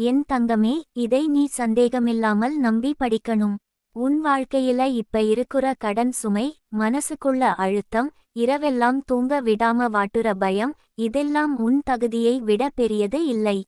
என் தங்கமே இதை நீ சந்தேகமில்லாமல் நம்பி படிக்கணும். உன் வாழ்க்கையில இப்ப இருக்குற கடன் சுமை மனசுக்குள்ள அழுத்தம் இரவெல்லாம் தூங்க விடாம வாட்டுற பயம் இதெல்லாம் உன் தகுதியை விட பெரியது இல்லை.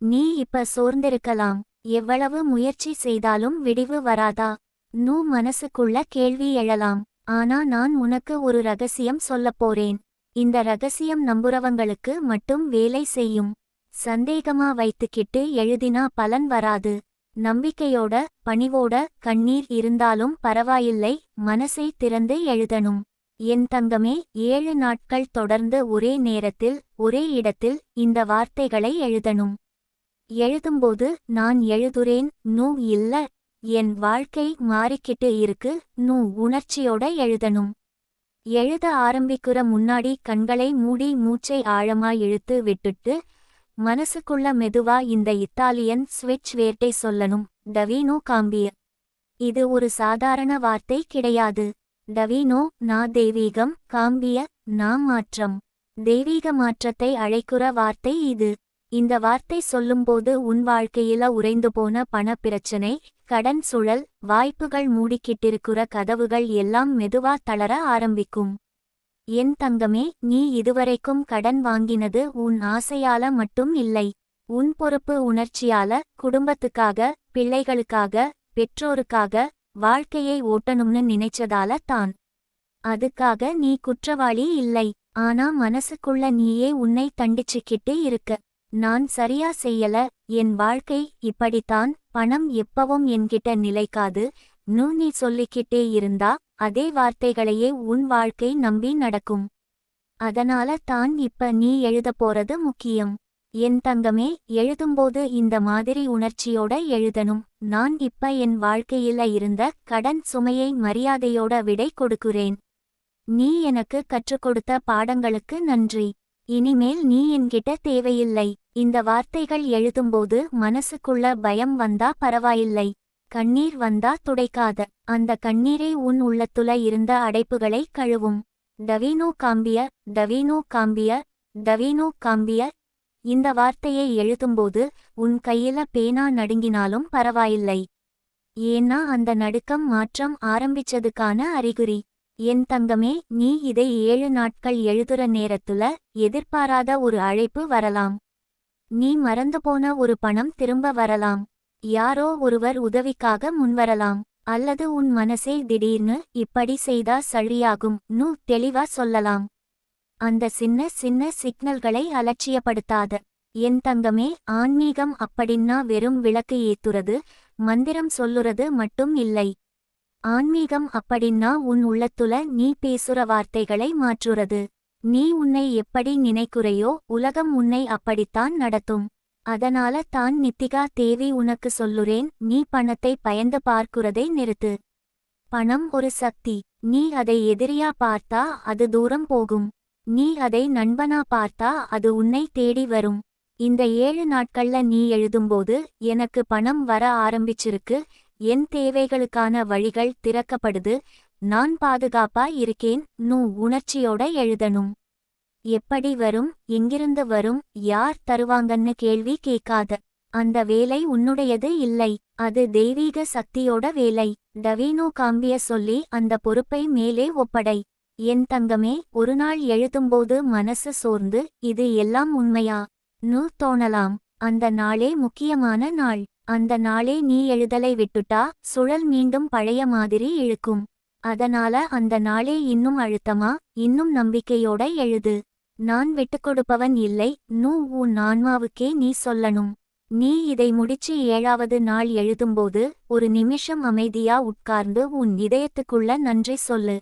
நீ இப்ப சோர்ந்திருக்கலாம். எவ்வளவு முயற்சி செய்தாலும் விடிவு வராதா? நூ மனசுக்குள்ள கேள்வி எழலாம். ஆனா நான் உனக்கு ஒரு ரகசியம் சொல்லப் போறேன். இந்த ரகசியம் நம்புறவங்களுக்கு மட்டும் வேலை செய்யும். சந்தேகமா வைத்துக்கிட்டு எழுதினா பலன் வராது. நம்பிக்கையோட பணிவோட கண்ணீர் இருந்தாலும் பரவாயில்லை மனசை திறந்து எழுதணும். என் தங்கமே ஏழு நாட்கள் தொடர்ந்து ஒரே நேரத்தில் ஒரே இடத்தில் இந்த வார்த்தைகளை எழுதணும். எழுதும்போது நான் எழுதுறேன் நூ இல்ல. என் வாழ்க்கை மாறிக்கிட்டு இருக்கு நூ உணர்ச்சியோட எழுதணும். எழுத ஆரம்பிக்கிற முன்னாடி கண்களை மூடி மூச்சை ஆழமாய் இழுத்து விட்டுட்டு மனசுக்குள்ள மெதுவா இந்த இத்தாலியன் ஸ்விட்ச் வேட்டை சொல்லணும். டவீனோ காம்பிய இது ஒரு சாதாரண வார்த்தை கிடையாது. டவீனோ நா தெய்வீகம் காம்பிய நா மாற்றம். தெய்வீக மாற்றத்தை அழைக்குற வார்த்தை இது. இந்த வார்த்தை சொல்லும்போது உன் வாழ்க்கையில உறைந்து போன பண பிரச்சனை கடன் சுழல் வாய்ப்புகள் மூடிக்கிட்டிருக்கிற கதவுகள் எல்லாம் மெதுவா தளர ஆரம்பிக்கும். என் தங்கமே நீ இதுவரைக்கும் கடன் வாங்கினது உன் ஆசையால மட்டும் இல்லை. உன் பொறுப்பு உணர்ச்சியால குடும்பத்துக்காக பிள்ளைகளுக்காக பெற்றோருக்காக வாழ்க்கையை ஓட்டணும்னு நினைச்சதால தான். அதுக்காக நீ குற்றவாளி இல்லை. ஆனா மனசுக்குள்ள நீயே உன்னை தண்டிச்சுக்கிட்டு இருக்க. நான் சரியா செய்யல. என் வாழ்க்கை இப்படித்தான். பணம் எப்பவும் என்கிட்ட நிலைக்காது. நூ நீ சொல்லிக்கிட்டே இருந்தா அதே வார்த்தைகளையே உன் வாழ்க்கை நம்பி நடக்கும். அதனால தான் இப்ப நீ எழுதப் போறது முக்கியம். என் தங்கமே எழுதும்போது இந்த மாதிரி உணர்ச்சியோட எழுதணும். நான் இப்ப என் வாழ்க்கையில இருந்த கடன் சுமையை மரியாதையோட விடை கொடுக்கிறேன். நீ எனக்கு கற்றுக் கொடுத்த பாடங்களுக்கு நன்றி. இனிமேல் நீ என்கிட்ட தேவையில்லை. இந்த வார்த்தைகள் எழுதும்போது மனசுக்குள்ள பயம் வந்தா பரவாயில்லை. கண்ணீர் வந்தா துடைக்காத. அந்த கண்ணீரே உன் உள்ளத்துல இருந்த அடைப்புகளை கழுவும். டவீனோ காம்பிய டவீனோ காம்பிய டவீனோ காம்பிய. இந்த வார்த்தையை எழுதும்போது உன் கையில பேனா நடுங்கினாலும் பரவாயில்லை. ஏன்னா அந்த நடுக்கம் மாற்றம் ஆரம்பிச்சதுக்கான அறிகுறி. என் தங்கமே நீ இதை ஏழு நாட்கள் எழுதுற நேரத்துல எதிர்பாராத ஒரு அழைப்பு வரலாம். நீ மறந்து போன ஒரு பணம் திரும்ப வரலாம். யாரோ ஒருவர் உதவிக்காக முன்வரலாம் அல்லது உன் மனசே திடீர்னு இப்படி செய்தா சரியாகும் நூ தெளிவா சொல்லலாம். அந்த சின்ன சின்ன சிக்னல்களை அலட்சியப்படுத்தாத என் தங்கமே ஆன்மீகம் அப்படின்னா வெறும் விளக்கு ஏத்துறது மந்திரம் சொல்லுறது மட்டும் இல்லை. ஆன்மீகம் அப்படின்னா உன் உள்ளத்துல நீ பேசுற வார்த்தைகளை மாற்றுறது. நீ உன்னை எப்படி நினைக்குறையோ உலகம் உன்னை அப்படித்தான் நடத்தும். அதனால தான் நித்திகா தேவி உனக்கு சொல்லுறேன் நீ பணத்தை பயந்து பார்க்குறதை நிறுத்து. பணம் ஒரு சக்தி நீ அதை எதிரியா பார்த்தா அது தூரம் போகும். நீ அதை நண்பனா பார்த்தா அது உன்னை தேடி வரும். இந்த ஏழு நாட்கள்ல நீ எழுதும்போது எனக்கு பணம் வர ஆரம்பிச்சிருக்கு என் தேவைகளுக்கான வழிகள் திறக்கப்படுது நான் பாதுகாப்பா இருக்கேன் நூ உணர்ச்சியோட எழுதணும். எப்படி வரும் எங்கிருந்து வரும் யார் தருவாங்கன்னு கேள்வி கேட்காத. அந்த வேலை உன்னுடையது இல்லை அது தெய்வீக சக்தியோட வேலை. டவீனோ காம்பிய சொல்லி அந்த பொறுப்பை மேலே ஒப்படை. என் தங்கமே ஒரு நாள் எழுதும்போது மனசு சோர்ந்து இது எல்லாம் உண்மையா? நூ தோணலாம். அந்த நாளே முக்கியமான நாள். அந்த நாளே நீ எழுதலை விட்டுட்டா சுழல் மீண்டும் பழைய மாதிரி இழுக்கும். அதனால அந்த நாளே இன்னும் அழுத்தமா? இன்னும் நம்பிக்கையோட எழுது. நான் விட்டுக்கொடுப்பவன் இல்லை நூ உன் ஆன்மாவுக்கே நீ சொல்லணும். நீ இதை முடிச்சு ஏழாவது நாள் எழுதும்போது ஒரு நிமிஷம் அமைதியா உட்கார்ந்து உன் இதயத்துக்குள்ள நன்றி சொல்லு.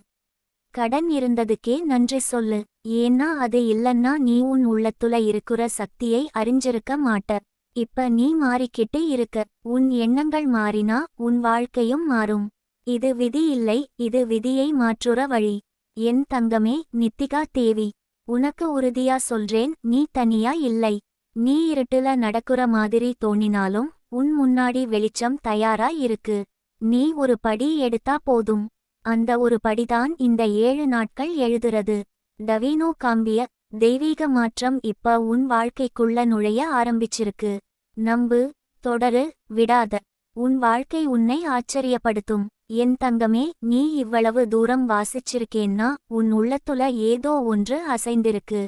கடன் இருந்ததுக்கே நன்றி சொல்லு. ஏன்னா அது இல்லன்னா நீ உன் உள்ளத்துல இருக்கிற சக்தியை அறிஞ்சிருக்க மாட்ட. இப்ப நீ மாறிக்கிட்டு இருக்க. உன் எண்ணங்கள் மாறினா உன் வாழ்க்கையும் மாறும். இது விதி இல்லை இது விதியை மாற்றுற வழி. என் தங்கமே நித்திகா தேவி. உனக்கு உறுதியா சொல்றேன் நீ தனியா இல்லை. நீ இருட்டுல நடக்குற மாதிரி தோணினாலும் உன் முன்னாடி வெளிச்சம் தயாரா இருக்கு. நீ ஒரு படி எடுத்தா போதும். அந்த ஒரு படிதான் இந்த ஏழு நாட்கள் எழுதுறது. டவீனோ காம்பிய தெய்வீக மாற்றம் இப்ப உன் வாழ்க்கைக்குள்ள நுழைய ஆரம்பிச்சிருக்கு. நம்பு தொடரு விடாத. உன் வாழ்க்கை உன்னை ஆச்சரியப்படுத்தும். என் தங்கமே நீ இவ்வளவு தூரம் வாசிச்சிருக்கேன்னா உன் உள்ளத்துல ஏதோ ஒன்று அசைந்திருக்கு.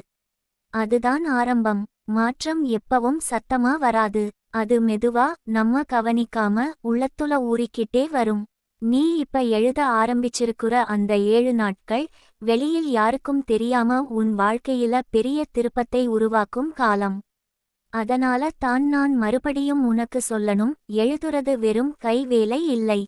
அதுதான் ஆரம்பம். மாற்றம் எப்பவும் சத்தமா வராது. அது மெதுவா நம்ம கவனிக்காம உள்ளத்துல ஊறிக்கிட்டே வரும். நீ இப்ப எழுத ஆரம்பிச்சிருக்கிற அந்த ஏழு நாட்கள் வெளியில் யாருக்கும் தெரியாம உன் வாழ்க்கையில பெரிய திருப்பத்தை உருவாக்கும் காலம். அதனால தான் நான் மறுபடியும் உனக்கு சொல்லணும் எழுதுறது வெறும் கைவேலை இல்லை.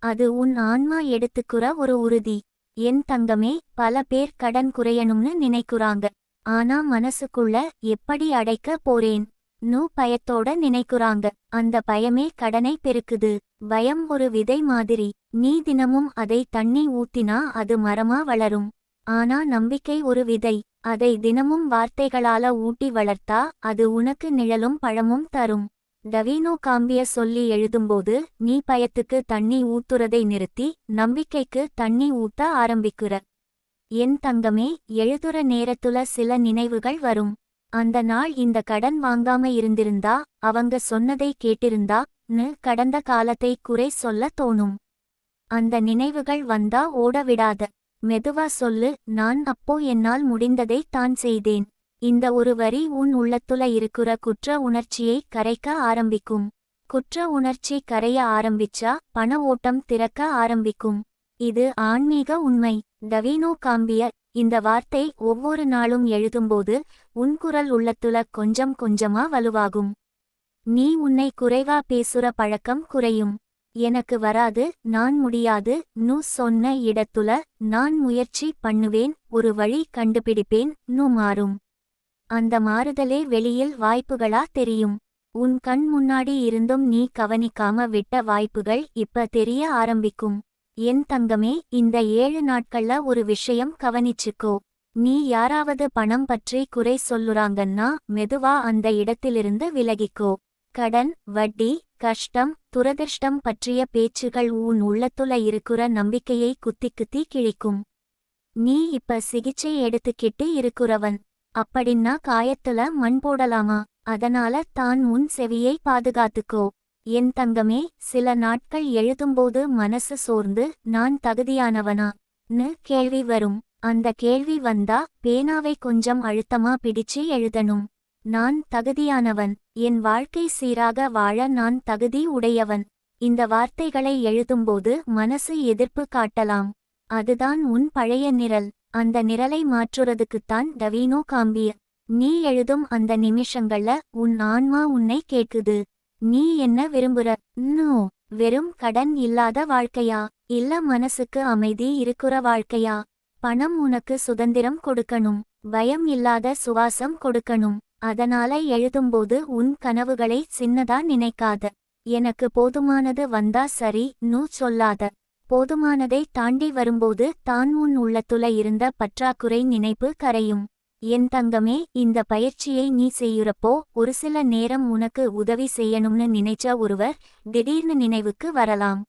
அது உன் ஆன்மா எடுத்துக்குற ஒரு உறுதி. என் தங்கமே பல பேர் கடன் குறையணும்னு நினைக்குறாங்க. ஆனா மனசுக்குள்ள எப்படி அடைக்க போறேன்? நூ பயத்தோட நினைக்குறாங்க. அந்த பயமே கடனை பெருக்குது. பயம் ஒரு விதை மாதிரி. நீ தினமும் அதை தண்ணி ஊத்தினா அது மரமா வளரும். ஆனா நம்பிக்கை ஒரு விதை. அதை தினமும் வார்த்தைகளால ஊட்டி வளர்த்தா அது உனக்கு நிழலும் பழமும் தரும். டவீனோ காம்பிய சொல்லி எழுதும்போது நீ பயத்துக்கு தண்ணி ஊத்துறதை நிறுத்தி நம்பிக்கைக்கு தண்ணி ஊத்த ஆரம்பிக்கிற. என் தங்கமே எழுதுற நேரத்துல சில நினைவுகள் வரும். அந்த நாள் இந்த கடன் வாங்காம இருந்திருந்தா அவங்க சொன்னதை கேட்டிருந்தா னு கடந்த காலத்தை குறை சொல்ல தோணும். அந்த நினைவுகள் வந்தா ஓட விடாத. மெதுவா சொல்லு நான் அப்போ என்னால் முடிந்ததை தான் செய்தேன். இந்த ஒரு வரி உன் உள்ளத்துல இருக்கிற குற்ற உணர்ச்சியை கரைக்க ஆரம்பிக்கும். குற்ற உணர்ச்சி கரைய ஆரம்பிச்சா பண ஓட்டம் திறக்க ஆரம்பிக்கும். இது ஆன்மீக உண்மை. டவீனோ காம்பிய இந்த வார்த்தை ஒவ்வொரு நாளும் எழுதும்போது உன் குரல் உள்ளத்துல கொஞ்சம் கொஞ்சமா வலுவாகும். நீ உன்னை குறைவா பேசுற பழக்கம் குறையும். எனக்கு வராது நான் முடியாது நு சொன்ன இடத்துல நான் முயற்சி பண்ணுவேன் ஒரு வழி கண்டுபிடிப்பேன் நு மாறும். அந்த மாறுதலே வெளியில் வாய்ப்புகளா தெரியும். உன் கண் முன்னாடி இருந்தும் நீ கவனிக்காம விட்ட வாய்ப்புகள் இப்ப தெரிய ஆரம்பிக்கும். என் தங்கமே இந்த ஏழு நாட்கள்ல ஒரு விஷயம் கவனிச்சுக்கோ. நீ யாராவது பணம் பற்றி குறை சொல்லுறாங்கன்னா மெதுவா அந்த இடத்திலிருந்து விலகிக்கோ. கடன் வட்டி கஷ்டம் துரதிர்ஷ்டம் பற்றிய பேச்சுகள் உன் உள்ளத்துல இருக்கிற நம்பிக்கையை குத்தி குத்தி கிழிக்கும். நீ இப்ப சிகிச்சை எடுத்துக்கிட்டு இருக்கிறவன். அப்படின்னா காயத்துல மண் போடலாமா? அதனால தான் உன் செவியை பாதுகாத்துக்கோ. என் தங்கமே சில நாட்கள் எழுதும்போது மனசு சோர்ந்து நான் தகுதியானவனா? னு கேள்வி வரும். அந்த கேள்வி வந்தா பேனாவை கொஞ்சம் அழுத்தமா பிடிச்சு எழுதணும். நான் தகுதியானவன். என் வாழ்க்கை சீராக வாழ நான் தகுதி உடையவன். இந்த வார்த்தைகளை எழுதும்போது மனசு எதிர்ப்பு காட்டலாம். அதுதான் உன் பழைய நிரல். அந்த நிரலை மாற்றுறதுக்குத்தான் டவீனோ காம்பிய நீ எழுதும் அந்த நிமிஷங்கள்ல உன் ஆன்மா உன்னை கேட்குது. நீ என்ன விரும்புற? நோ. வெறும் கடன் இல்லாத வாழ்க்கையா? இல்ல மனசுக்கு அமைதி இருக்கிற வாழ்க்கையா? பணம் உனக்கு சுதந்திரம் கொடுக்கணும். பயம் இல்லாத சுவாசம் கொடுக்கணும். அதனால எழுதும்போது உன் கனவுகளை சின்னதா நினைக்காத. எனக்கு போதுமானது வந்தா சரி நூ சொல்லாத. போதுமானதை தாண்டி வரும்போது தான் உன் உள்ளத்துல இருந்த பற்றாக்குறை நினைப்பு கரையும். என் தங்கமே இந்த பயிற்சியை நீ செய்யுறப்போ ஒரு சில நேரம் உனக்கு உதவி செய்யணும்னு நினைச்ச ஒருவர் திடீர்னு நினைவுக்கு வரலாம்.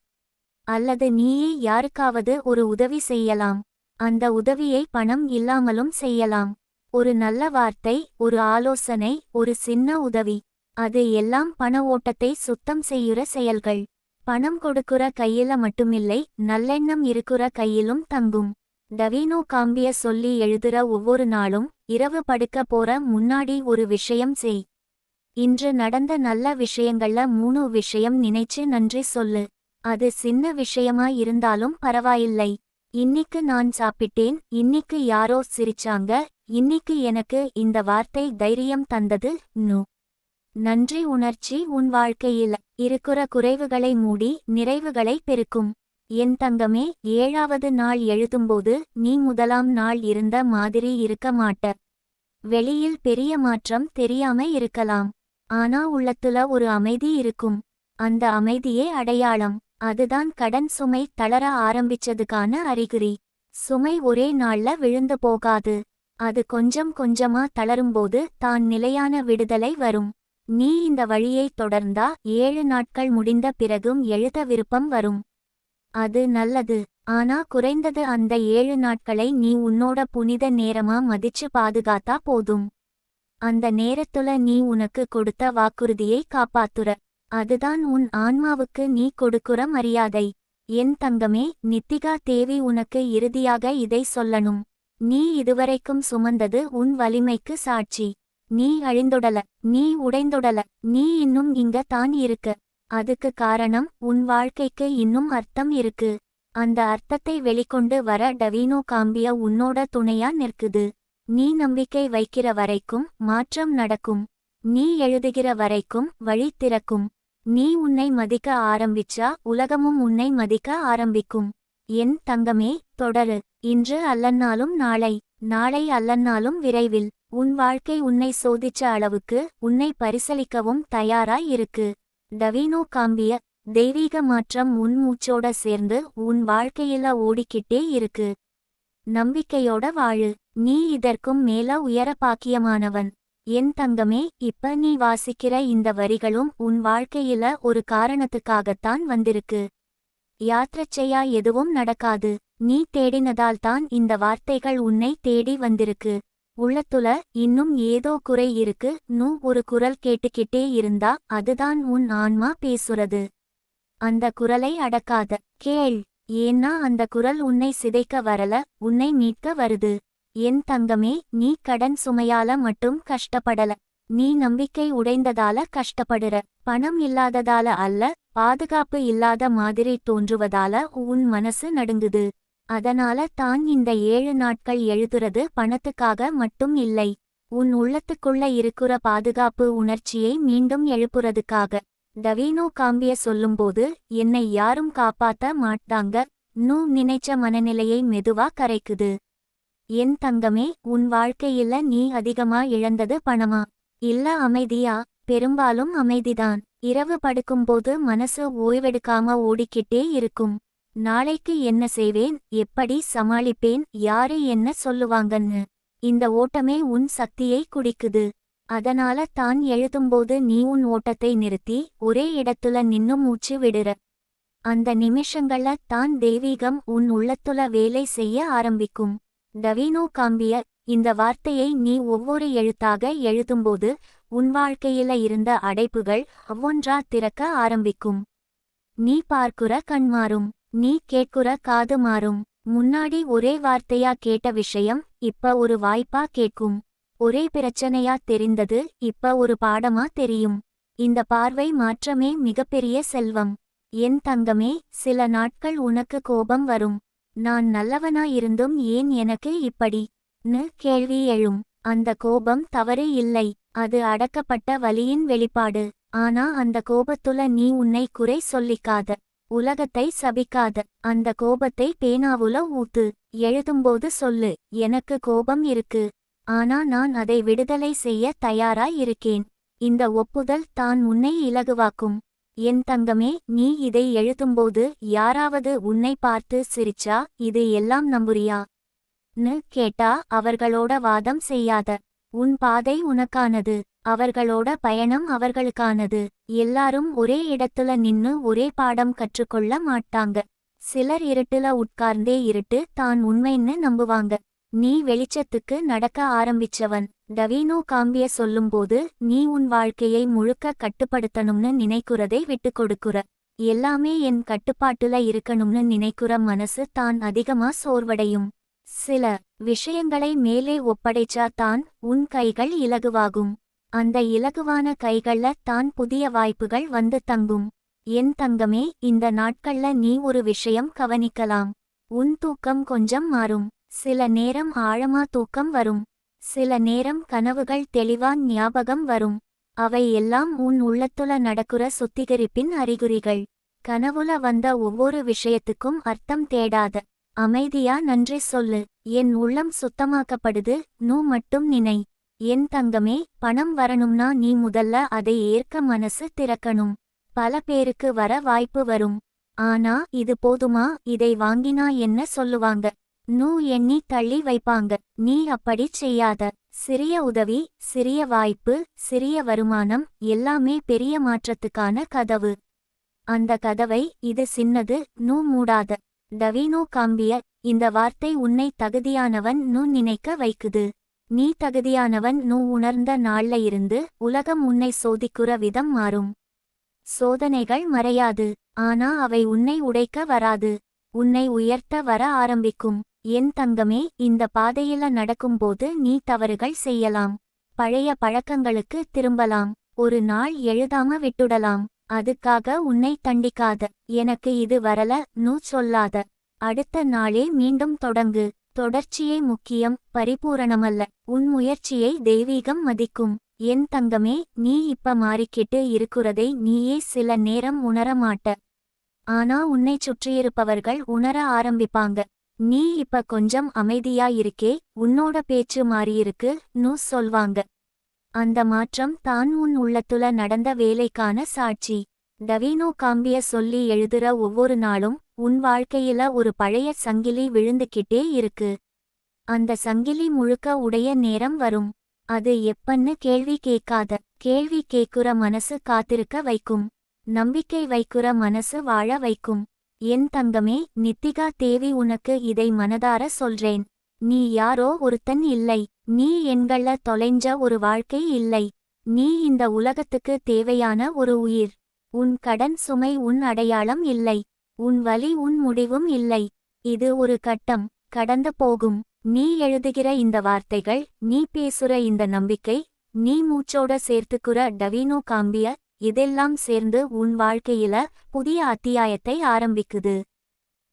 அல்லது நீயே யாருக்காவது ஒரு உதவி செய்யலாம். அந்த உதவியை பணம் இல்லாமலும் செய்யலாம். ஒரு நல்ல வார்த்தை ஒரு ஆலோசனை ஒரு சின்ன உதவி. அது எல்லாம் பண ஓட்டத்தை சுத்தம் செய்யுற செயல்கள். பணம் கொடுக்குற கையில மட்டுமில்லை நல்லெண்ணம் இருக்கிற கையிலும் தங்கும். டவீனோ காம்பிய சொல்லி எழுதுற ஒவ்வொரு நாளும் இரவு படுக்க போற முன்னாடி ஒரு விஷயம் செய். இன்று நடந்த நல்ல விஷயங்கள்ல மூணு விஷயம் நினைச்சு நன்றி சொல்லு. அது சின்ன விஷயமா இருந்தாலும் பரவாயில்லை. இன்னிக்கு நான் சாப்பிட்டேன் இன்னிக்கு யாரோ சிரிச்சாங்க இன்னிக்கு எனக்கு இந்த வார்த்தை தைரியம் தந்தது நு. நன்றி உணர்ச்சி உன் வாழ்க்கையில் இருக்கிற குறைவுகளை மூடி நிறைவுகளை பெருக்கும். என் தங்கமே ஏழாவது நாள் எழுதும்போது நீ முதலாம் நாள் இருந்த மாதிரி இருக்க மாட்ட. வெளியில் பெரிய மாற்றம் தெரியாம இருக்கலாம். ஆனா உள்ளத்துல ஒரு அமைதி இருக்கும். அந்த அமைதியே அடையாளம். அதுதான் கடன் சுமை தளர ஆரம்பிச்சதுக்கான அறிகுறி. சுமை ஒரே நாள்ல விழுந்து போகாது. அது கொஞ்சம் கொஞ்சமா தளரும்போது தான் நிலையான விடுதலை வரும். நீ இந்த வழியை தொடர்ந்தா ஏழு நாட்கள் முடிந்த பிறகும் எழுத விருப்பம் வரும். அது நல்லது. ஆனா குறைந்தது அந்த ஏழு நாட்களை நீ உன்னோட புனித நேரமா மதிச்சு பாதுகாத்தா போதும். அந்த நேரத்துல நீ உனக்கு கொடுத்த வாக்குறுதியை காப்பாத்துற. அதுதான் உன் ஆன்மாவுக்கு நீ கொடுக்குற மரியாதை. என் தங்கமே நித்திகா தேவி உனக்கு இறுதியாக இதை சொல்லணும். நீ இதுவரைக்கும் சுமந்தது உன் வலிமைக்கு சாட்சி. நீ அழிந்துடல நீ உடைந்துடல நீ இன்னும் இங்க தான் இருக்க. அதுக்கு காரணம் உன் வாழ்க்கைக்கு இன்னும் அர்த்தம் இருக்கு. அந்த அர்த்தத்தை வெளிக்கொண்டு வர டவீனோ காம்பிய உன்னோட துணையா நிற்குது. நீ நம்பிக்கை வைக்கிற வரைக்கும் மாற்றம் நடக்கும். நீ எழுதுகிற வரைக்கும் வழி திறக்கும். நீ உன்னை மதிக்க ஆரம்பிச்சா உலகமும் உன்னை மதிக்க ஆரம்பிக்கும். என் தங்கமே தொடரு. இன்று அல்லன்னாலும் நாளை நாளை அல்லன்னாலும் விரைவில். உன் வாழ்க்கை உன்னை சோதிச்ச அளவுக்கு உன்னை பரிசலிக்கவும் தயாராய் இருக்கு. டவினோ காம்பிய தெய்வீக மாற்றம் உன் மூச்சோட சேர்ந்து உன் வாழ்க்கையில ஓடிக்கிட்டே இருக்கு. நம்பிக்கையோட வாழு. நீ இதற்கும் மேல உயர பாக்கியமானவன். என் தங்கமே இப்ப நீ வாசிக்கிற இந்த வரிகளும் உன் வாழ்க்கையில ஒரு காரணத்துக்காகத்தான் வந்திருக்கு. யாத்திரச்சையா எதுவும் நடக்காது. நீ தேடினதால்தான் இந்த வார்த்தைகள் உன்னை தேடி வந்திருக்கு. உள்ளத்துல இன்னும் ஏதோ குறை இருக்கு. நூ ஒரு குரல் கேட்டுக்கிட்டே இருந்தா அதுதான் உன் ஆன்மா பேசுறது. அந்த குரலை அடக்காத. கேள். ஏன்னா அந்த குரல் உன்னை சிதைக்க வரல உன்னை மீட்க வருது. என் தங்கமே நீ கடன் சுமையால மட்டும் கஷ்டப்படல. நீ நம்பிக்கை உடைந்ததால கஷ்டப்படுற. பணம் இல்லாததால அல்ல பாதுகாப்பு இல்லாத மாதிரி தோன்றுவதால உன் மனசு நடுங்குது. அதனால தான் இந்த ஏழு நாட்கள் எழுதுறது பணத்துக்காக மட்டும் இல்லை. உன் உள்ளத்துக்குள்ள இருக்கிற பாதுகாப்பு உணர்ச்சியை மீண்டும் எழுப்புறதுக்காக. டவீனோ காம்பிய சொல்லும்போது என்னை யாரும் காப்பாத்த மாட்டாங்க. நூ நினைச்ச மனநிலையை மெதுவா கரைக்குது. என் தங்கமே உன் வாழ்க்கையில நீ அதிகமா இழந்தது பணமா? இல்ல அமைதியா? பெரும்பாலும் அமைதிதான். இரவு படுக்கும்போது மனசு ஓய்வெடுக்காம ஓடிக்கிட்டே இருக்கும். நாளைக்கு என்ன செய்வேன் எப்படி சமாளிப்பேன் யாரு என்ன சொல்லுவாங்கன்னு. இந்த ஓட்டமே உன் சக்தியை குடிக்குது. அதனால தான் எழுதும்போது நீ உன் ஓட்டத்தை நிறுத்தி ஒரே இடத்துல நின்னு மூச்சு விடுற. அந்த நிமிஷங்கள்ல தான் தெய்வீகம் உன் உள்ளத்துல வேலை செய்ய ஆரம்பிக்கும். டவீனோ காம்பிய இந்த வார்த்தையை நீ ஒவ்வொரு எழுத்தாக எழுதும்போது உன் வாழ்க்கையில இருந்த அடைப்புகள் ஒவ்வொன்றா திறக்க ஆரம்பிக்கும். நீ பார்க்குற கண் மாறும். நீ கேட்குற காது மாறும். முன்னாடி ஒரே வார்த்தையா கேட்ட விஷயம் இப்ப ஒரு வாய்ப்பா கேட்கும். ஒரே பிரச்சனையா தெரிந்தது இப்ப ஒரு பாடமா தெரியும். இந்த பார்வை மாற்றமே மிகப்பெரிய செல்வம். என் தங்கமே சில நாட்கள் உனக்கு கோபம் வரும். நான் நல்லவனா இருந்தும் ஏன் எனக்கு இப்படி? னு கேள்வி எழும். அந்த கோபம் தவறு இல்லை. அது அடக்கப்பட்ட வலியின் வெளிப்பாடு. ஆனா அந்த கோபத்துல நீ உன்னை குறை சொல்லிக்காத. உலகத்தை சபிக்காத அந்த கோபத்தை பேனாவுல ஊத்து. எழுதும்போது சொல்லு எனக்கு கோபம் இருக்கு. ஆனா நான் அதை விடுதலை செய்ய தயாராய் இருக்கேன். இந்த ஒப்புதல் தான் உன்னை இலகுவாக்கும். என் தங்கமே நீ இதை எழுதும்போது யாராவது உன்னை பார்த்து சிரிச்சா இது எல்லாம் நம்புறியா? னு கேட்டா அவர்களோட வாதம் செய்யாத. உன் பாதை உனக்கானது அவர்களோட பயணம் அவர்களுக்கானது. எல்லாரும் ஒரே இடத்துல நின்னு ஒரே பாடம் கற்றுக்கொள்ள மாட்டாங்க. சிலர் இருட்டுல உட்கார்ந்தே இருட்டு தான் உண்மைன்னு நம்புவாங்க. நீ வெளிச்சத்துக்கு நடக்க ஆரம்பிச்சவன். டவீனோ காம்பிய சொல்லும்போது நீ உன் வாழ்க்கையை முழுக்க கட்டுப்படுத்தணும்னு நினைக்குறதை விட்டு கொடுக்குற. எல்லாமே என் கட்டுப்பாட்டுல இருக்கணும்னு நினைக்குற மனசு தான் அதிகமா சோர்வடையும். சில விஷயங்களை மேலே ஒப்படைச்சா தான் உன் கைகள் இலகுவாகும். அந்த இலகுவான கைகள்ல தான் புதிய வாய்ப்புகள் வந்து தங்கும். என் தங்கமே இந்த நாட்கள்ல நீ ஒரு விஷயம் கவனிக்கலாம். உன் தூக்கம் கொஞ்சம் மாறும். சில நேரம் ஆழமா தூக்கம் வரும். சில நேரம் கனவுகள் தெளிவா ஞாபகம் வரும். அவை எல்லாம் உன் உள்ளத்துல நடக்குற சுத்திகரிப்பின் அறிகுறிகள். கனவுல வந்த ஒவ்வொரு விஷயத்துக்கும் அர்த்தம் தேடாத அமைதியா நன்றி சொல்லு. என் உள்ளம் சுத்தமாக்கப்படுது நூ மட்டும் நினை. என் தங்கமே பணம் வரணும்னா நீ முதல்ல அதை ஏற்க மனசு திறக்கணும். பல பேருக்கு வர வாய்ப்பு வரும். ஆனா இது போதுமா? இதை வாங்கினா என்ன சொல்லுவாங்க? நூ எண்ணி தள்ளி வைப்பாங்க. நீ அப்படி செய்யாத. சிறிய உதவி சிறிய வாய்ப்பு சிறிய வருமானம் எல்லாமே பெரிய மாற்றத்துக்கான கதவு. அந்த கதவை இது சின்னது நூ மூடாத. டவீனோ காம்பிய இந்த வார்த்தை உன்னை தகுதியானவன் நூ நினைக்க வைக்குது. நீ தகுதியானவன் நூ உணர்ந்த நாள்ல இருந்து உலகம் உன்னை சோதிக்குற விதம் மாறும். சோதனைகள் மறையாது ஆனா அவை உன்னை உடைக்க வராது உன்னை உயர்த்த வர ஆரம்பிக்கும். என் தங்கமே இந்த பாதையில நடக்கும்போது நீ தவறுகள் செய்யலாம். பழைய பழக்கங்களுக்கு திரும்பலாம். ஒரு நாள் எழுதாம விட்டுடலாம். அதுக்காக உன்னை தண்டிக்காத. எனக்கு இது வரல நூ சொல்லாத. அடுத்த நாளே மீண்டும் தொடங்கு. தொடர்ச்சியே முக்கியம் பரிபூரணமல்ல. உன் முயற்சியை தெய்வீகம் மதிக்கும். என் தங்கமே நீ இப்ப மாறிக்கிட்டு இருக்கிறதை நீயே சில நேரம் உணரமாட்ட ஆனா உன்னை சுற்றியிருப்பவர்கள் உணர ஆரம்பிப்பாங்க. நீ இப்ப கொஞ்சம் அமைதியா இருக்கே உன்னோட பேச்சு மாறியிருக்கு நூ சொல்வாங்க. அந்த மாற்றம் தான் உன் உள்ளத்துல நடந்த வேலைக்கான சாட்சி. டவீனோ காம்பிய சொல்லி எழுதுற ஒவ்வொரு நாளும் உன் வாழ்க்கையில ஒரு பழைய சங்கிலி விழுந்துக்கிட்டே இருக்கு. அந்த சங்கிலி முழுக்க உடைய நேரம் வரும். அது எப்பன்னு கேள்வி கேட்காத கேள்வி கேக்குற மனசு காத்திருக்க வைக்கும். நம்பிக்கை வைக்குற மனசு வாழ வைக்கும். என் தங்கமே நித்திகா தேவி உனக்கு இதை மனதார சொல்றேன். நீ யாரோ ஒருத்தன் இல்லை நீ எண்கள தொலைஞ்ச ஒரு வாழ்க்கை இல்லை நீ இந்த உலகத்துக்கு தேவையான ஒரு உயிர். உன் கடன் சுமை உன் அடையாளம் இல்லை உன் வலி உன் முடிவும் இல்லை. இது ஒரு கட்டம் கடந்து போகும். நீ எழுதுகிற இந்த வார்த்தைகள் நீ பேசுற இந்த நம்பிக்கை நீ மூச்சோட சேர்த்துக்குற டவினோ காம்பிய இதெல்லாம் சேர்ந்து உன் வாழ்க்கையில புதிய அத்தியாயத்தை ஆரம்பிக்குது.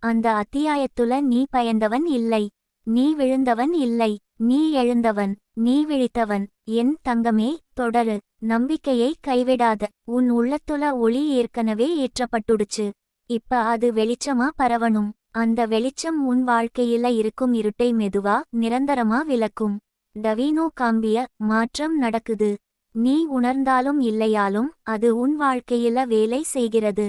அந்த அத்தியாயத்துல நீ பயந்தவன் இல்லை. நீ விழுந்தவன் இல்லை நீ எழுந்தவன் நீ விழித்தவன் என் தங்கமே தொடரு நம்பிக்கையை கைவிடாத உன் உள்ளத்துல ஒளி ஏற்கனவே ஏற்றப்பட்டுடுச்சு. இப்ப அது வெளிச்சமா பரவணும் அந்த வெளிச்சம் உன் வாழ்க்கையில இருக்கும் இருட்டை மெதுவா நிரந்தரமா விளக்கும். டவீனோ காம்பிய மாற்றம் நடக்குது. நீ உணர்ந்தாலும் இல்லையாலும் அது உன் வாழ்க்கையில வேலை செய்கிறது.